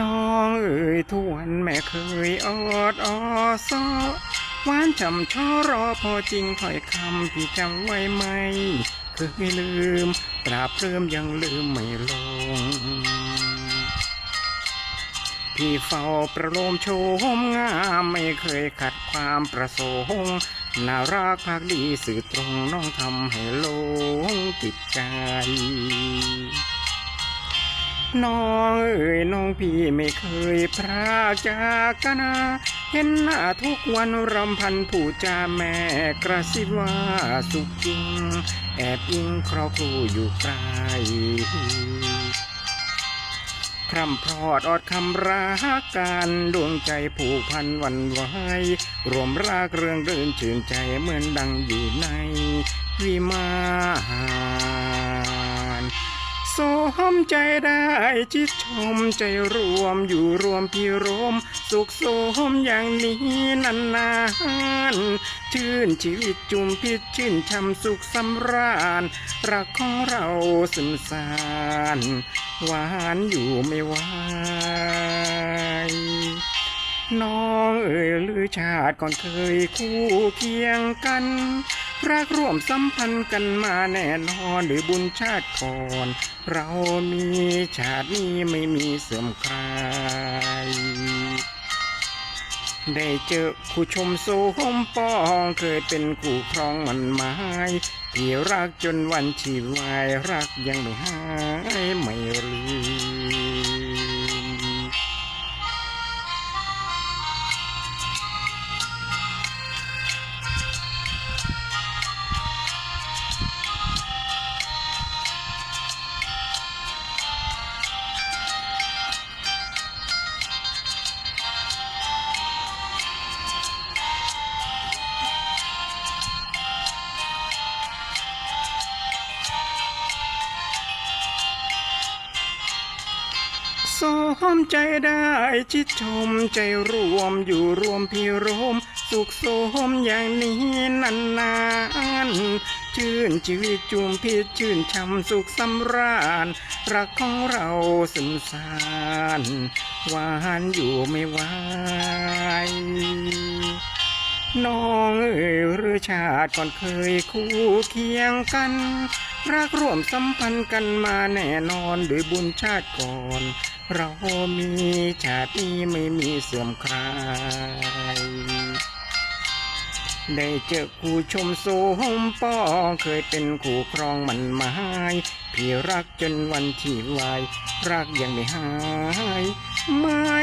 น้องเอ่ยทวนแม่เคยออดออซอหวานจำช่อรอพอจริงถ้อยคำพี่จำไว้ไหมเคยลืม ปราบเริ่มยังลืมไม่ลง พี่เฝ้าประโลมโชมงามไม่เคยขัดความประสงค์น่ารักภาคดีสื่อตรงน้องทำให้ลงติดใจ น้องเอ๋ยน้องพี่ไม่เคยพรากจากกันนะเห็นหน้าทุกวันรำพันผู้จาแม่กระซิบว่าสุขจริง แอบอิงครอบครูอยู่ไกลคร่ำพรอดอดคำรักกันดวงใจผูกพันวันไหวรวมรักเรื่องเดินชื่นใจเหมือนดังอยู่ในวิมาน สมใจได้จิตชมใจรวมอยู่รวมพี่รม สุขสมอย่างนี้นานๆชื่นชีวิตจุมพิษชื่นช่ำสุขสำราญ รักของเราสึมสานหวานอยู่ไม่ไหวน้องเอ่ยหรือชาติก่อนเคยคู่เคียงกัน รักร่วมสัมพันธ์กันมาแน่นอนหรือบุญชาติก่อน เรามีชาตินี้ไม่มีเสื่อมคลายได้เจอคู่ชมโซหมปองเคยเป็นคู่ครองมันไม้ที่รักจนวันชีวายรักยังไม่หายไม่ลืม สมใจได้ชิดชมใจรวมอยู่รวมพี่รมสุขสมอย่างนี้นานๆชื่นชีวิตจุมพิษชื่นช่ำสุขสำราญ รักของเราสึมสานหวานอยู่ไม่ไหวน้องเอ๋ยหรือชาติก่อนเคยคู่เคียงกัน รักร่วมสัมพันธ์กันมาแน่นอนด้วยบุญชาติก่อน เรามีชาตินี้ไม่มีเสื่อมคลายได้เจอคู่ชมโซหมปองเคยเป็นคู่ครองมันมาให้พี่รักจนวันที่วาย รักยังไม่หาย ไม่